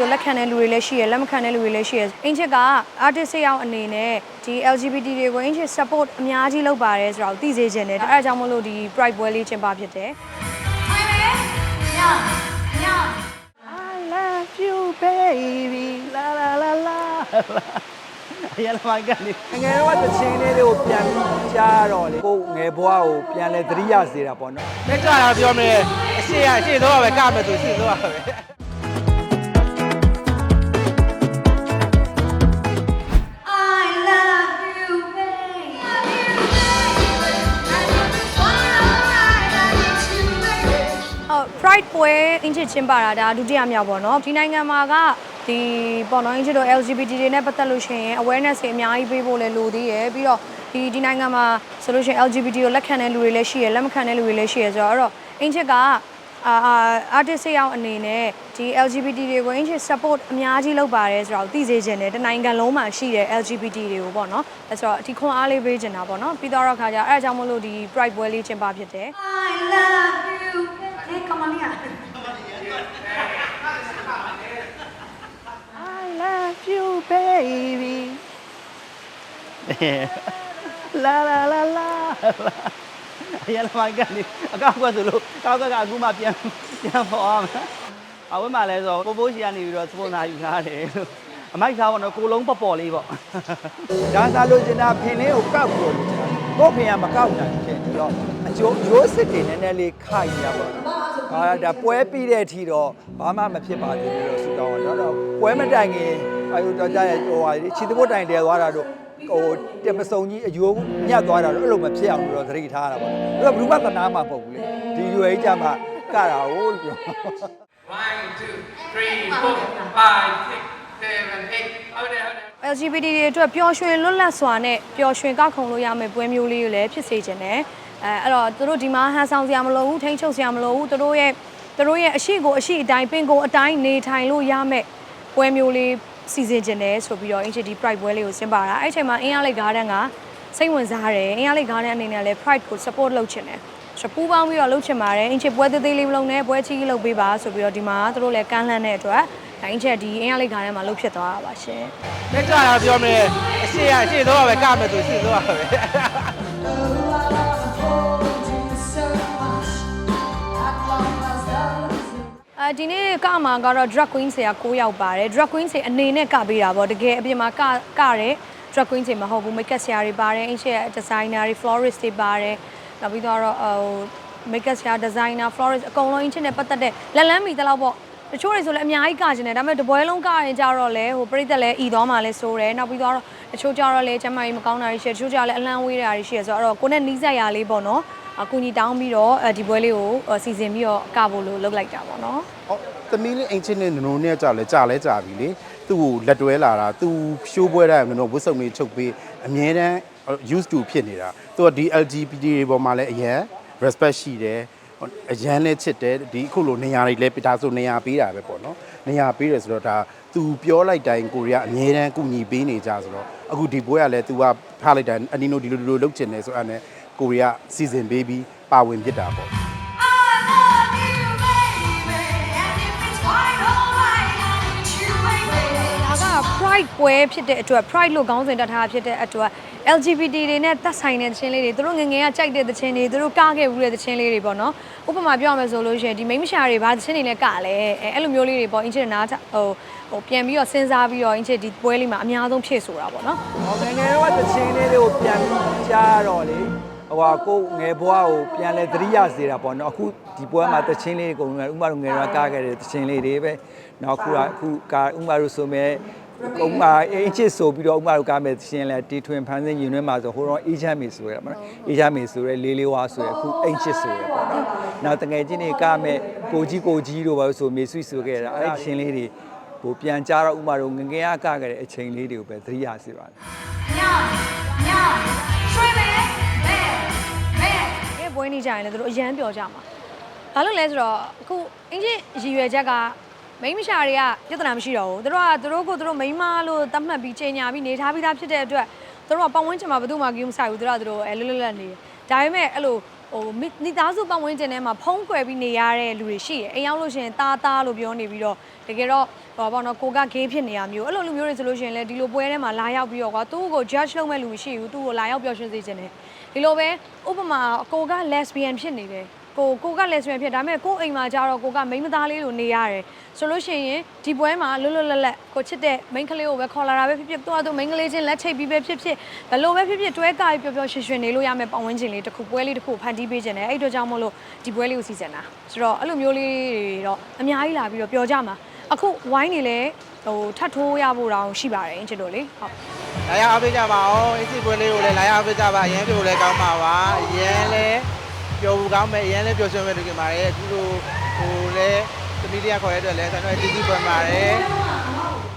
ကိုလက်ခံတဲ့လူတွေလည်းရှိရယ်လက်မခံတဲ့လူတွေလည်းရှိရယ်အင်ချစ်က artist တစ်ယောက်အနေနဲ့ဒီ LGBT တွေကိုအင်ချစ် support အများကြီးလုပ်ပါတယ်ဆိုတော့သိစေချင်တယ်အဲဒါကြောင့်မလို့ဒီ pride ပွဲလေးကျင်းပဖြစ်တယ် I love you baby la la la la အရင်မှကနေငယ်တော့တချင်းလေးတွေကိုပြန်ပြီးကြားတော့လေကိုငယ်ဘွားကိုပြန်လဲသတိရစေတာပေါ့နော်လက်ကြတာပြောမယ်အရှိရအရှိတော့ပဲကမယ်သူရှိတော့ပဲ pride ပွဲအင်ချစ်ချင်းပါတာဒါဒုတိယမြောက်ပေါ့နော်ဒီနိုင်ငံမှာကဒီပေါ့နော်အင်ချစ်တို့ LGBT တွေနဲ့ပတ်သက်လို့ရှိရင် awareness တွေအများကြီးပေးဖို့လည်းလိုသေးရယ်ပြီးတော့ဒီဒီနိုင်ငံမှာဆိုလို့ရှိရင် LGBT ကိုလက်ခံတဲ့လူတွေလည်းရှိရယ်လက်မခံတဲ့လူတွေလည်းရှိရယ်ဆိုတော့အဲ့တော့အင်ချစ်ကအာအာ artist တစ်ယောက်အနေနဲ့ဒီ LGBT တွေကိုအင်ချစ် support အများကြီးလုပ်ပါတယ်ဆိုတော့သိစေချင်တယ်တနိုင်ငံလုံးမှာရှိတဲ့ LGBT တွေကိုပေါ့နော်အဲဆိုတော့ဒီခွန်အားလေးပေးချင်တာပေါ့နော်ပြီးတော့ခါကျအဲ့အကြောင်းမလို့ဒီ pride ပွဲလေးကျင်းပဖြစ်တယ် I love you. Hey, come on here. I love you baby la la la la အရင်မှကနေအကောက်ကဆိုလို့ကောက်ကကအခုမှပြန်ပြန်ပေါ်အောင်အဝဲမှာလဲဆိုပို့ပိုးရှိကနေပြီးတော့စပွန်ဆာယူထားတယ်လို့အမိုက်စားပေါ့နော်ကိုလုံးပေါ်ပေါ်လေးပေါ့ဒါစားလို့ကျင်တာဖင်လေးကိုကောက်ပြီးတော့ကိုဖင်ကမကောက်နိုင်ဖြစ်ပြီးတော့အကျိုးရိုးစစ်တွေနည်းနည်းလေးခိုက်ရပါတော့ ဟာဒါပွဲပြီးတဲ့အထိတော့ဘာမှမဖြစ်ပါသေးဘူးလို့ဆုတောင်းတော့တော့ပွဲမတိုင်ခင်အဲတော့ကြာရဲ့ဟိုဟာခြေသဘုတ်တိုင်တဲသွားတာတို့ဟိုတက်ပစုံကြီးအယိုးညက်သွားတာတော့အဲ့လိုမဖြစ်အောင်လို့တော့သတိထားရတာပေါ့။အဲ့တော့ဘယ်သူမှသနာမှာမဟုတ်ဘူးလေ။ဒီရွယ်ကြီးကြမှာကတာဟိုလို့ပြော One, two, three, four, five, six, seven, eight. Hold it, hold it. LGBT တွေအတွက်ပျော်ရွှင်လွတ်လပ်စွာနဲ့ပျော်ရွှင်ကောက်ခုံလို့ရမယ့်ပွဲမျိုးလေးကိုလည်းဖြစ်စေချင်တယ် အဲအဲ့တော့သူတို့ဒီမှာဟန်ဆောင်စရာမလိုဘူးထိန်းချုပ်စရာမလိုဘူးသူတို့ရဲ့သူတို့ရဲ့အရှိကိုအရှိအတိုင်းပင်ကိုအတိုင်းနေထိုင်လို့ရမယ့်ပွဲမျိုးလေးစီစဉ်ချင်တယ်ဆိုပြီးတော့ HT Pride ပွဲလေးကိုကျင်းပတာအဲ့ဒီအချိန်မှာအင်းရလိတ် Garden ကစိတ်ဝင်စားတယ်အင်းရလိတ် Garden အနေနဲ့လည်း Pride ကို support လုပ်ချင်တယ်ဆိုပူးပေါင်းပြီးတော့လုပ်ချင်ပါတယ်အင်ချစ်ပွဲသေးသေးလေးမလုပ်နဲ့ပွဲကြီးကြီးလုပ်ပေးပါဆိုပြီးတော့ဒီမှာသူတို့လည်းကမ်းလှမ်းတဲ့အတွက်ဒါအင်ချစ်ဒီအင်းရလိတ် Garden မှာလုပ်ဖြစ်သွားတာပါရှင်လက်ကြတာပြောမယ်အရှိရအရှိတော့ပဲကမယ်သူရှိတော့ပဲ ဒီနေ့ကမှာကတော့ drag queen ဆရာ9ယောက်ပါတယ် drag queen ဆရာအနေနဲ့ကပေးတာပေါ့တကယ်အပြင်မှာကကတဲ့ drag queen ဆရာမဟုတ်ဘူး makeup ဆရာတွေပါတယ်အင်းရှယ် designer တွေ florist တွေပါတယ်နောက်ပြီးတော့ဟို makeup ဆရာ designer florist အကုန်လုံးအင်းရှယ်နဲ့ပတ်သက်တဲ့လက်လန်းမီတလောက်ပေါ့တချို့တွေဆိုလည်းအများကြီးကကျင်တယ်ဒါပေမဲ့တပွဲလုံးကရင်ကြတော့လေဟိုပြိသက်လည်းဤသွားမှလည်းစိုးတယ်နောက်ပြီးတော့တချို့ကြတော့လေကျမကြီးမကောင်းတာတွေရှိတယ်တချို့ကြလည်းအလန့်ဝေးတာတွေရှိတယ်ဆိုတော့ကိုနဲ့နီးစပ်ရလေးပေါ့နော် အကူညီတောင်းပြီးတော့ဒီပွဲလေးကိုစီစဉ်ပြီးတော့ကဖို့လို့လုပ်လိုက်တာပေါ့နော်ဟောသမီးလေးအင်ချင်းနဲ့နနိုနဲ့ကြာလဲကြာလဲကြာပြီလေသူ့ကိုလက်တွဲလာတာသူရှိုးပွဲတိုင်းနနိုဝတ်စုံလေးချုပ်ပေးအမြဲတမ်း used to ဖြစ်နေတာသူကဒီ LGBT တွေပေါ်မှာလည်းအရန် respect ရှိတယ်ဟိုအရန်လည်းချစ်တယ်ဒီအခုလိုနေရာတွေလည်းဒါဆိုနေရာပေးတာပဲပေါ့နော်နေရာပေးတယ်ဆိုတော့ဒါသူပြောလိုက်တိုင်းကိုရီးယားအမြဲတမ်းကုညီပေးနေကြဆိုတော့အခုဒီပွဲကလည်း तू ကထားလိုက်တိုင်းအနီနိုဒီလိုဒီလိုလုပ်ချင်တယ်ဆိုအဲ့နဲ့ ကိုရီးယားစီစဉ်ပေးပြီးပါဝင်ဖြစ်တာပေါ့ I love you, baby. And if it's quite alright, I need you, baby. ဒါက pride ပွဲဖြစ်တဲ့အတွက် pride လို့ခေါင်းစဉ်တက်ထားဖြစ်တဲ့အတွက် LGBT တွေနဲ့သက်ဆိုင်တဲ့သချင်းလေးတွေသူတို့ငယ်ငယ်ကကြိုက်တဲ့သချင်းတွေသူတို့ကခဲ့ဘူးတဲ့သချင်းလေးတွေပေါ့နော်ဥပမာပြောရမယ်ဆိုလို့ရှိရင်ဒီမိန်းမရှာတွေဘာသချင်းတွေနဲ့ကလဲအဲအဲ့လိုမျိုးလေးတွေပေါ့အင်ချစ်နားဟိုဟိုပြန်ပြီးတော့စဉ်းစားပြီးတော့အင်ချစ်ဒီပွဲလေးမှာအများဆုံးဖြည့်ဆိုတာပေါ့နော်ဟောငယ်ငယ်တော့တချင်းလေးတွေကိုပြန်ပြီးကြားတော့လေ ဟိုဟာကိုငယ်ဘွားကိုပြန်လဲသတိရစေတာပေါ့နော်အခုဒီပွဲမှာတချင်းလေးကိုဥမာတို့ငယ်တော့ကားခဲ့တဲ့တချင်းလေးတွေပဲနောက်ခုကအခုကာဥမာတို့ဆိုမဲ့ဥမာအင်းချစ်ဆိုပြီးတော့ဥမာတို့ကားမဲ့ရှင်လဲတီထွင်ဖန်ဆင်းရင်တွင်းမှာဆိုဟိုတော့အေးချမ်းမီဆိုရမှာအေးချမ်းမီဆိုရဲလေးလေးဝါဆိုရအခုအင်းချစ်ဆိုရပေါ့နော်နောက်တငယ်ချင်းတွေကားမဲ့ကိုကြီးကိုကြီးတို့ပါဆိုမေဆွီဆိုခဲ့တာအဲ့ဒီရှင်လေးတွေဟိုပြန်ကြားတော့ဥမာတို့ငငယ်ကကခဲ့တဲ့အချိန်လေးတွေကိုပဲသတိရစေပါတယ် Meow, အဲပွဲနေကြရင်လည်းသူတို့အရန်ပျော်ကြမှာဘာလို့လဲဆိုတော့အခုအင်ဂျင်ရည်ရွယ်ချက်ကမိန်းမရှာတွေကပြဿနာမရှိတော့ဘူးသူတို့ကသူတို့ကိုသူတို့မိန်းမလို့သတ်မှတ်ပြီးချိန်ညာပြီးနေထားပြီးသားဖြစ်တဲ့အတွက်သူတို့ကပတ်ဝန်းကျင်မှာဘယ်သူမှကြည့်မဆိုင်ဘူးသူတို့ကသူတို့အဲလွတ်လွတ်လပ်နေတယ်ဒါပေမဲ့အဲ့လိုဟိုမိမိသားစုပတ်ဝန်းကျင်ထဲမှာဖုံးကွယ်ပြီးနေရတဲ့လူတွေရှိတယ်အိမ်ရောက်လို့ရှိရင်တားတားလို့ပြောနေပြီးတော့တကယ်တော့ဟောပေါ့နော်ကိုကဂေးဖြစ်နေရမျိုးအဲ့လိုလူမျိုးတွေဆိုလို့ရှိရင်လည်းဒီလိုပွဲထဲမှာလာရောက်ပြီးတော့ကွာသူ့ကို judge လုပ်မဲ့လူမရှိဘူးသူ့ကိုလာရောက်ပျော်ရွှင်စေခြင်းတယ် ဒီလိုပဲဥပမာကိုက lesbian ဖြစ်နေတယ်ကိုကိုက lesbian ဖြစ်ဒါပေမဲ့ကိုအိမ်မှာကြတော့ကိုကမိန်းမသားလေးလိုနေရတယ်ဆိုလို့ရှိရင်ဒီပွဲမှာလွတ်လွတ်လပ်လပ်ကိုချစ်တဲ့မိန်းကလေးကိုပဲခေါ်လာတာပဲဖြစ်ဖြစ်သူကသူမိန်းကလေးချင်းလက်ချိတ်ပြီးပဲဖြစ်ဖြစ်ဘယ်လိုပဲဖြစ်ဖြစ်တွဲကပြီးပျော်ပျော်ရွှင်ရွှင်နေလို့ရမယ်ပတ်ဝန်းကျင်လေးတစ်ခုပွဲလေးတစ်ခုဖန်တီးပေးခြင်းတယ်အဲ့အတွက်ကြောင့်မို့လို့ဒီပွဲလေးကိုစီစဉ်တာဆိုတော့အဲ့လိုမျိုးလေးတွေတော့အများကြီးလာပြီးတော့ပျော်ကြမှာအခုဝိုင်းနေလဲဟိုထပ်ထိုးရဖို့တောင်ရှိပါတယ်ချစ်တို့လေဟုတ် လာရောက်အားပေးကြပါအောင်အစ်စ်ပွဲလေးကိုလည်းလာရောက်အားပေးကြပါအရင်ပြိုလည်းကောင်းပါပါအရင်လည်းပျော်ဘူးကောင်းမယ်အရင်လည်းပျော်ရွှင်မယ်လို့ခင်ပါတယ်အခုလိုဟိုလည်းသမီးတရားခေါ်ရတဲ့အတွက်လည်းကျွန်တော်အတီးတီးပွဲပါတယ်